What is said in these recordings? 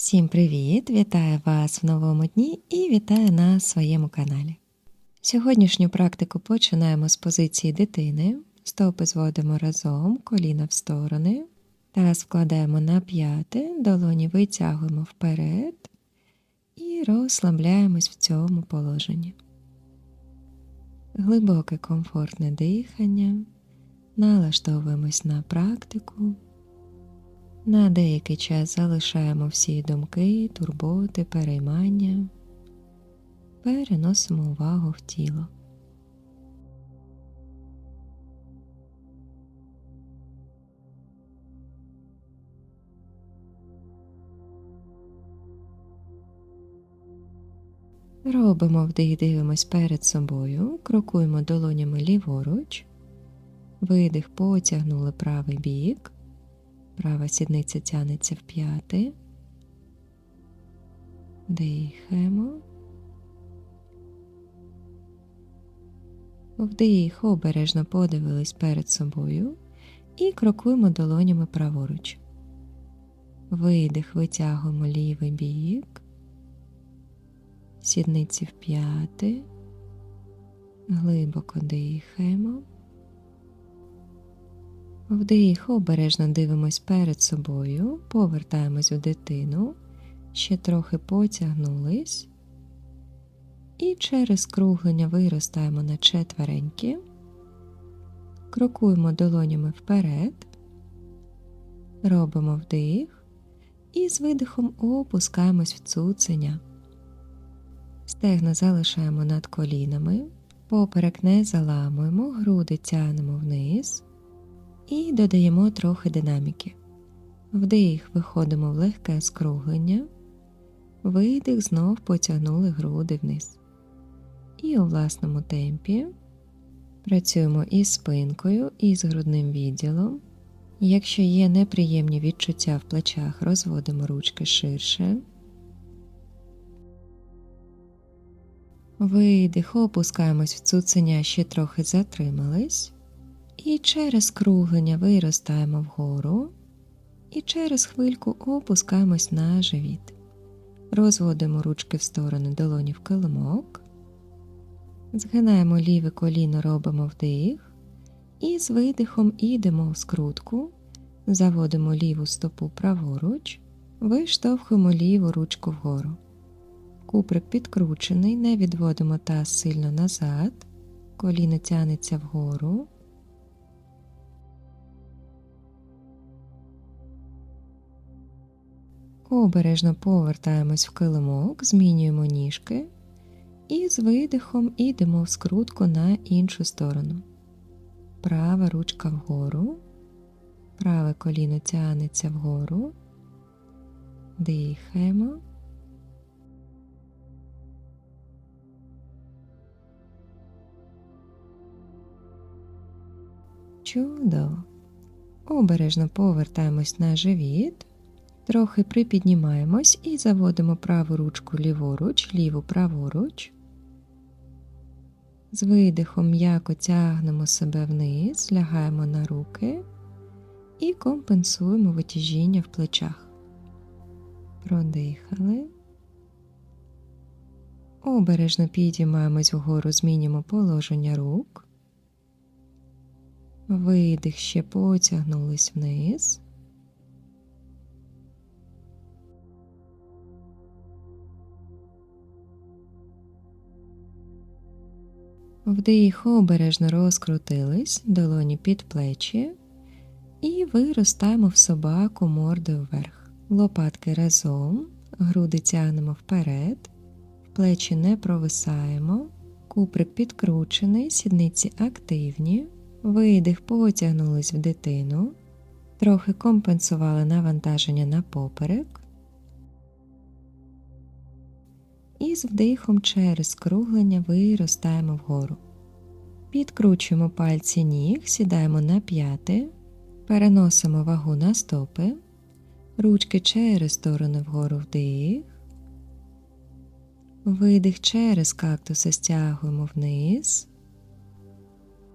Всім привіт! Вітаю вас в новому дні і вітаю на своєму каналі. Сьогоднішню практику починаємо з позиції дитини. Стопи зводимо разом, коліна в сторони. Таз вкладаємо на п'яти, долоні витягуємо вперед і розслабляємось в цьому положенні. Глибоке комфортне дихання. Налаштовуємось на практику. На деякий час залишаємо всі думки, турботи, переймання, переносимо увагу в тіло. Робимо вдих, дивимось перед собою, крокуємо долонями ліворуч, видих, потягнули правий бік. Права сідниця тянеться в п'яти. Дихаємо. Вдих, обережно подивились перед собою і крокуємо долонями праворуч. Видих, витягуємо лівий бік, сідниці в п'яти, глибоко дихаємо. Вдих, обережно дивимось перед собою, повертаємось у дитину, ще трохи потягнулись. І через круглення виростаємо на четвереньки, крокуємо долонями вперед, робимо вдих. І з видихом опускаємось в цуценя. Стегна залишаємо над колінами, поперек не заламуємо, груди тянемо вниз і додаємо трохи динаміки. Вдих, виходимо в легке скруглення, видих, знов потягнули груди вниз. І у власному темпі працюємо із спинкою, і з грудним відділом. Якщо є неприємні відчуття в плечах, розводимо ручки ширше. Видих, опускаємось в цуценя, ще трохи затримались. І через круглення виростаємо вгору, і через хвильку опускаємось на живіт. Розводимо ручки в сторони долоні в килимок, згинаємо ліве коліно, робимо вдих, і з видихом йдемо в скрутку, заводимо ліву стопу праворуч, виштовхуємо ліву ручку вгору. Куприк підкручений, не відводимо таз сильно назад, коліно тянеться вгору. Обережно повертаємось в килимок, змінюємо ніжки і з видихом йдемо в скрутку на іншу сторону. Права ручка вгору, праве коліно тягнеться вгору, дихаємо. Чудово. Обережно повертаємось на живіт. Трохи припіднімаємось і заводимо праву ручку ліворуч, ліву праворуч. З видихом м'яко тягнемо себе вниз, лягаємо на руки і компенсуємо витяжіння в плечах. Продихали. Обережно підіймаємось вгору, змінюємо положення рук. Видих ще потягнулись вниз. Вдих обережно розкрутились, долоні під плечі, і виростаємо в собаку мордою вверх. Лопатки разом, груди тягнемо вперед, плечі не провисаємо, куприк підкручений, сідниці активні, видих потягнулись в дитину, трохи компенсували навантаження на поперек. І з вдихом через скруглення виростаємо вгору. Підкручуємо пальці ніг, сідаємо на п'яти, переносимо вагу на стопи, ручки через сторони вгору вдих, видих через кактуси стягуємо вниз,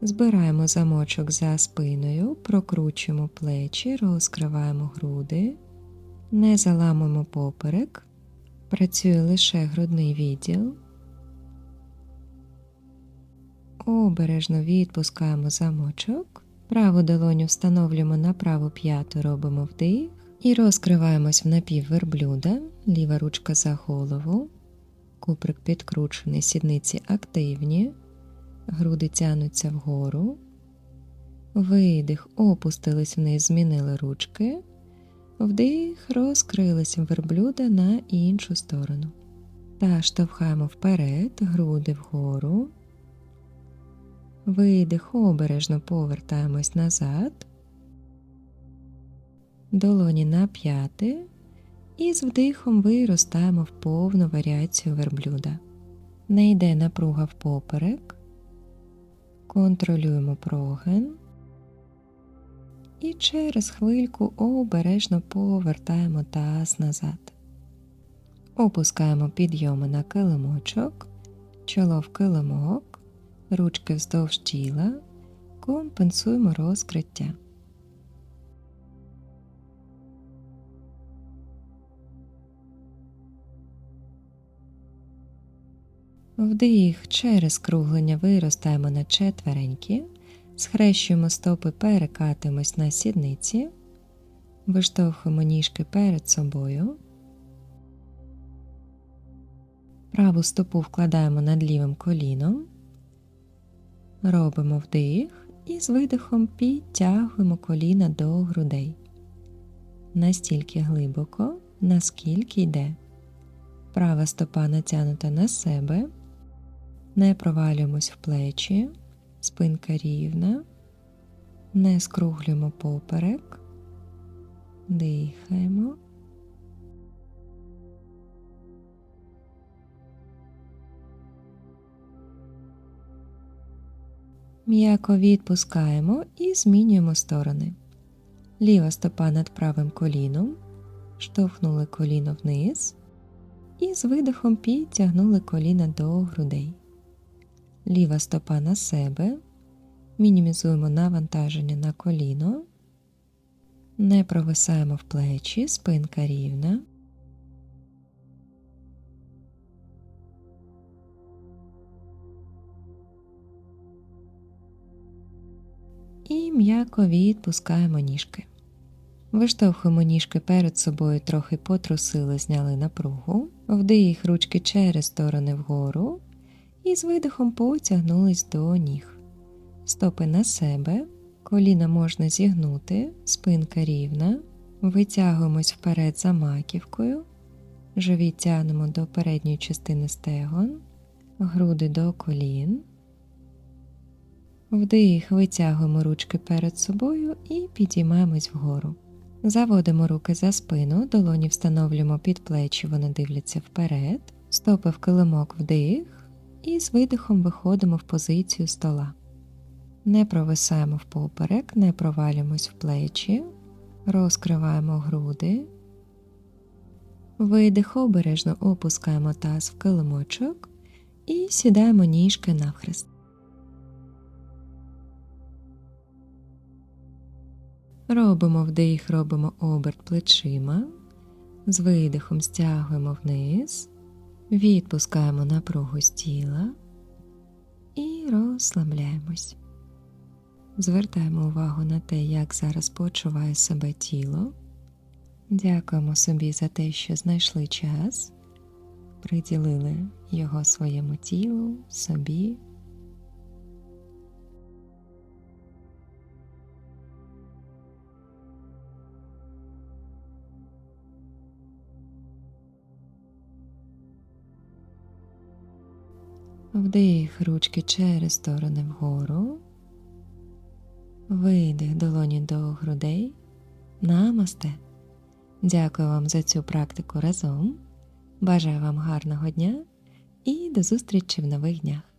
збираємо замочок за спиною, прокручуємо плечі, розкриваємо груди, Не заламуємо поперек, працює лише грудний відділ. Обережно відпускаємо замочок. Праву долоню встановлюємо на праву п'яту, робимо вдих і розкриваємось в напів верблюда, ліва ручка за голову, куприк підкручений, сідниці активні, груди тянуться вгору, видих, опустились вниз, змінили ручки, вдих, розкрилися верблюда на іншу сторону. Та штовхаємо вперед, груди вгору. Видих, обережно повертаємось назад, долоні на п'яти і з вдихом виростаємо в повну варіацію верблюда. Не йде напруга в поперек, контролюємо прогин і через хвильку обережно повертаємо таз назад. Опускаємо підйоми на килимочок, чоло в килимок ручки вздовж тіла, компенсуємо розкриття. Вдих через круглення виростаємо на четвереньки, схрещуємо стопи, перекатимось на сідниці, виштовхуємо ніжки перед собою. Праву стопу вкладаємо над лівим коліном. Робимо вдих і з видихом підтягуємо коліна до грудей. Настільки глибоко, наскільки йде. Права стопа натягнута на себе. Не провалюємось в плечі, спинка рівна, не скруглюємо поперек, дихаємо. М'яко відпускаємо і змінюємо сторони. Ліва стопа над правим коліном, штовхнули коліно вниз і з видихом підтягнули коліна до грудей. Ліва стопа на себе, мінімізуємо навантаження на коліно, не провисаємо в плечі, спинка рівна. і м'яко відпускаємо ніжки. Виштовхуємо ніжки перед собою, трохи потрусили, зняли напругу, вдих ручки через сторони вгору і з видихом потягнулись до ніг. Стопи на себе, коліна можна зігнути, спинка рівна, витягуємось вперед за маківкою, живіт тягнемо до передньої частини стегон, груди до колін. Вдих, витягуємо ручки перед собою і підіймаємось вгору. Заводимо руки за спину, долоні встановлюємо під плечі, вони дивляться вперед, стопи в килимок вдих і з видихом виходимо в позицію стола. Не провисаємо впоперек, не провалюємось в плечі, розкриваємо груди. Видих обережно опускаємо таз в килимочок і сідаємо ніжки навхрест. Робимо вдих, робимо оберт плечима, з видихом стягуємо вниз, відпускаємо напругу з тіла і розслабляємось. Звертаємо увагу на те, як зараз почуває себе тіло. Дякуємо собі за те, що знайшли час, приділили його своєму тілу, собі. Вдих ручки через сторони вгору, видих долоні до грудей. Намасте. Дякую вам за цю практику разом. Бажаю вам гарного дня і до зустрічі в нових днях!